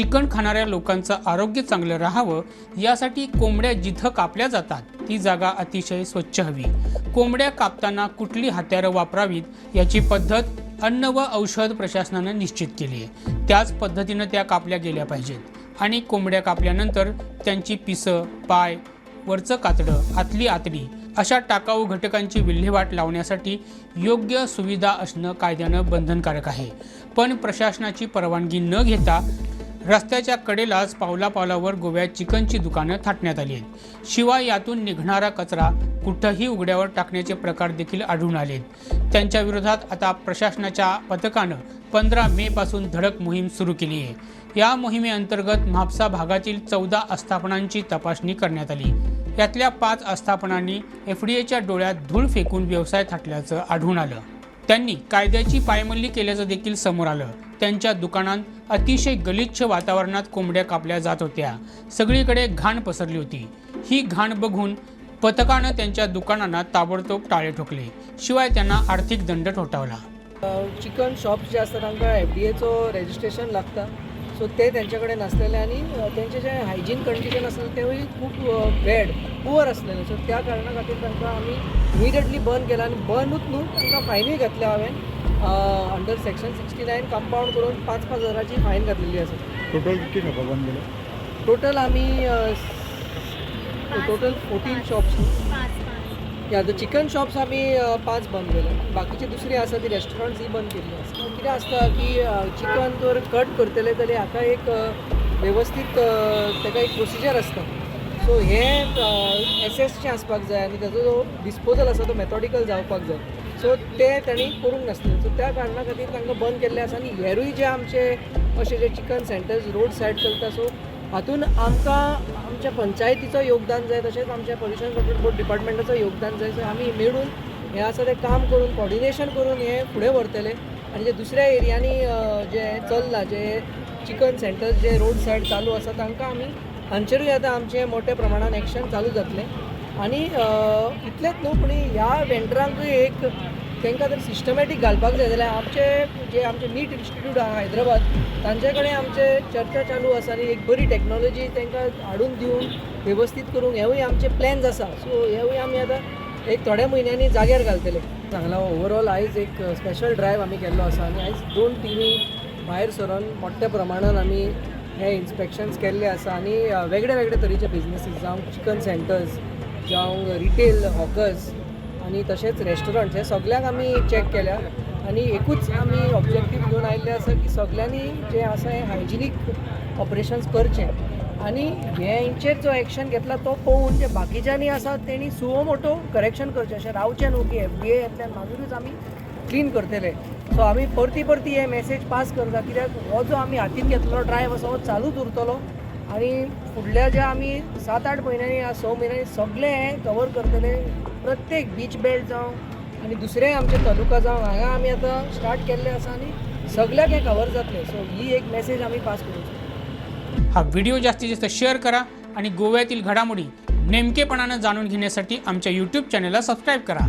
Chicken खाणाऱ्या लोकांचं आरोग्य चांगलं राहावं यासाठी कोंबड्या जिथं कापल्या जातात ती जागा अतिशय स्वच्छ हवी. कोंबड्या कापताना कुठली हत्यारं वापरावीत याची पद्धत अन्न व औषध प्रशासनानं निश्चित केली आहे. त्याच पद्धतीनं त्या कापल्या गेल्या पाहिजेत. आणि कोंबड्या कापल्यानंतर त्यांची पिसं पाय वरचं कातडं आतली आतडी अशा टाकाऊ घटकांची विल्हेवाट लावण्यासाठी योग्य सुविधा असणं कायद्यानं बंधनकारक आहे. पण प्रशासनाची परवानगी न घेता रस्त्याच्या कडेलाच पावला पावलावर गोव्यात चिकनची दुकानं थाटण्यात आली आहेत. शिवाय यातून निघणारा कचरा कुठंही उघड्यावर टाकण्याचे प्रकार देखील आढळून आलेत त्यांच्या विरोधात आता प्रशासनाच्या पथकानं पंधरा मे पासून धडक मोहीम सुरू केली आहे. या मोहिमेअंतर्गत म्हापसा भागातील चौदा आस्थापनांची तपासणी करण्यात आली. यातल्या पाच आस्थापनांनी एफ डी एच्या डोळ्यात धूळ फेकून व्यवसाय थाटल्याचं आढळून आलं. त्यांनी कायद्याची पायमल्ली केल्याचं देखील समोर आलं. त्यांच्या दुकानात अतिशय गलिच्छ वातावरणात कोंबड्या कापल्या जात होत्या. सगळीकडे घाण पसरली होती. ही घाण बघून पथकानं त्यांच्या दुकानांना ताबडतोब टाळे ठोकले. शिवाय त्यांना आर्थिक दंड ठोठावला. चिकन शॉप जे असतात तांकां एफ डी एचो रेजिस्ट्रेशन लागता. सो ते तेंच्याकडे नासलेले आनी अ, तेंचे जे हायजीन कंडिशन आसलेले तेवूय खूब बॅड पुअर आसलेले सो त्या कारणां खातीर तांकां आमी इमिडियटली बंद केला आनी बंदूच न्हू तांकां फायनूय घातल्या हांवें. Under section sixty nine compound करून पांच पांच हजाराची फायन घातलेली आसा टोटल किती शॉपां बंद केले? टोटल आमी टोटल फोर्टीन शॉप्स या द चिकन शॉप्स आमी पांच बंद केले. बाकीचे दुसरे आसा ती रेस्टॉरंट्स ही बंद केल्ली आसा कितें आसता की चिकन जर कट करतले जाल्यार हाका एक वेवस्थीत ताका एक प्रोसिजर आसता सो हे एस एसचें आसपाक जाय आनी ताजो जो डिस्पोजल आसा तो मेथॉडिकल जावपाक जाय. सो ते तांणी करूंक नासले. सो त्या कारणा खातीर तांकां बंद केल्ले आसा. आनी हेरूय जे आमचे अशे जे चिकन सेंटर्स रोड सायड चलता सो हातून आमकां आमच्या पंचायतीचो योगदान जाय तशेंच आमच्या पोल्युशन कंट्रोल बोर्ड डिपार्टमेंटाचो योगदान जाय सो आमी मेळून हें आसा तें काम करून कॉर्डिनेशन करून हें फुडें व्हरतले आनी जे दुसऱ्या एरियांनी जें जे चल्लां जे चिकन सेंटर्स जे रोड सायड चालू आसा तांकां आमी हांचेरूय आतां आमचें मोठ्या प्रमाणान एक्शन चालू जातलें. आनी इतलेंच न्हू पूण ह्या वेंडरांकूय एक तांकां जर सिस्टमॅटीक घालपाक जाय जाल्यार आमचे जे आमचे नीट इन्स्टिट्यूट आहा हैदराबाद तांचे कडेन आमचे चर्चा चालू आसा आनी एक बरी टॅक्नॉलॉजी तांकां हाडून दिवन वेवस्थीत करूंक हेवूय आमचे प्लॅन्स आसा सो हेवूय आमी आतां एक थोड्या म्हयन्यांनी जाग्यार घालतले. सांगला ओवरऑल आयज एक स्पेशल ड्रायव्ह आमी केल्लो आसा आनी आयज दोन टिमी भायर सरोन मोठ्या प्रमाणान आमी हे इन्स्पेक्शन्स केल्ले आसा आनी वेगळे वेगळे तरेचे बिझनेसीस जावं चिकन सेंटर्स जावं रिटेल हॉकर्स आनी तशेंच रेस्टॉरंट्स हे सगळ्यांक आमी चॅक केल्या. आनी एकूच आमी ऑब्जेक्टीव घेवन आयिल्ले आसा की सगळ्यांनी जे आसा हें हायजिनीक ऑपरेशन्स करचें आनी हेंचेर जो एक्शन घेतला तो पळोवन जे बाकीच्यांनी आसा तेणी सुओ मोटो करेक्शन करचें. अशें रावचें न्हू की एफ डी एतल्यान मागीरूच आमी क्लीन करतले. सो आमी परती परती हे मेसेज पास करता. कित्याक हो जो आमी हातीन घेतलेलो ड्रायव्ह आसा हो चालूच उरतलो. आनी फुडल्या ज्या आमी सात आठ म्हयन्यांनी या स म्हयन्यांनी सगळे हें कवर करतले प्रत्येक बीच बेल्ट जावं आनी दुसरे आमचे तालुका जावं हांगा आमी आतां स्टार्ट केल्ले आसा आनी सगळ्याक हें कवर जातलें सो ही एक मेसेज आमी पास करूं हा व्हिडिओ जास्तीत जास्त शेअर करा आणि गोव्यातील घडामोडी नेमकेपणानं जाणून घेण्यासाठी आमच्या यूट्यूब चॅनलला सबस्क्राईब करा.